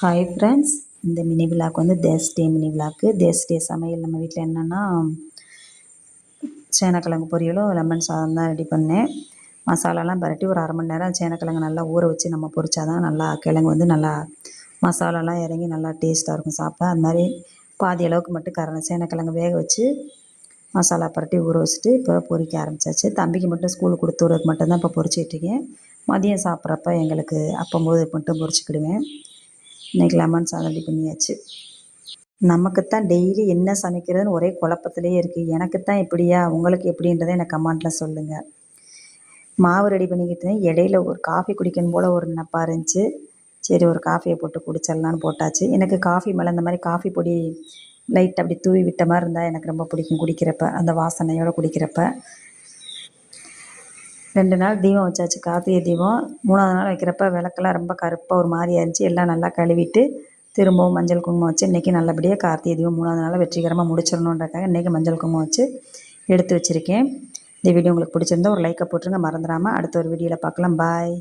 Hi friends இந்த mini விழாக்கு வந்து தேஸ் டே மினி விழாக்கு தேஸ் டே சமையல் நம்ம வீட்டில் என்னென்னா சேனக்கிழங்கு பொரியலும் லெமன் சாதம் தான் ரெடி பண்ணேன். மசாலாலாம் பரட்டி ஒரு அரை மணி நேரம் சேனக்கிழங்கு நல்லா ஊற வச்சு நம்ம பொரிச்சா தான் நல்லா கிழங்கு வந்து நல்லா மசாலாலாம் இறங்கி நல்லா டேஸ்ட்டாக இருக்கும் சாப்பிட. அது மாதிரி பாதி அளவுக்கு மட்டும் கர சேனக்கிழங்கு வேக வச்சு மசாலா பரட்டி ஊற வச்சுட்டு இப்போ பொறிக்க ஆரம்பிச்சாச்சு. தம்பிக்கு மட்டும் ஸ்கூலுக்கு கொடுத்து விடுறதுக்கு மட்டும்தான் இப்போ பொறிச்சிட்ருக்கேன் மதியம் சாப்பிட்றப்ப எங்களுக்கு அப்பம்போது மட்டும் பொரிச்சிக்கிடுவேன். இன்றைக்கி லெமன் சாதம் ரெடி பண்ணியாச்சு. நமக்குத்தான் டெய்லி என்ன சமைக்கிறதுன்னு ஒரே குழப்பத்திலே இருக்குது எனக்குத்தான் இப்படியா உங்களுக்கு எப்படின்றதை எனக்கு கமெண்ட்டில் சொல்லுங்கள் மாவு ரெடி பண்ணிக்கிட்டு இருந்தேன். இடையில ஒரு காஃபி குடிக்கணும் போல் ஒரு நினப்பாக இருந்துச்சு. சரி ஒரு காஃபியை போட்டு குடிச்சிடலான்னு போட்டாச்சு. எனக்கு காஃபி மேலே இந்த மாதிரி காஃபி பொடி லைட் அப்படி தூவி விட்ட மாதிரி இருந்தால் எனக்கு ரொம்ப பிடிக்கும் குடிக்கிறப்ப அந்த வாசனையோடு குடிக்கிறப்ப. ரெண்டு நாள் தீபம் வச்சாச்சு கார்த்திகை தீபம். மூணாவது நாள் வைக்கிறப்ப விளக்கெல்லாம் ரொம்ப கருப்பாக ஒரு மாதிரியாக இருந்துச்சு எல்லாம் நல்லா கழுவிட்டு திரும்பவும் மஞ்சள் குங்குமம் வச்சு இன்றைக்கி நல்லபடியாக கார்த்திகை தீபம் மூணாவது நாள் வெற்றிகரமாக முடிச்சிடணுன்றக்காக இன்றைக்கி மஞ்சள் குங்குமம் வச்சு எடுத்து வச்சுருக்கேன். இந்த வீடியோ உங்களுக்கு பிடிச்சிருந்தா ஒரு லைக்கை போட்டுருங்க மறந்துடாமல் அடுத்த ஒரு வீடியோவில் பார்க்கலாம். பாய்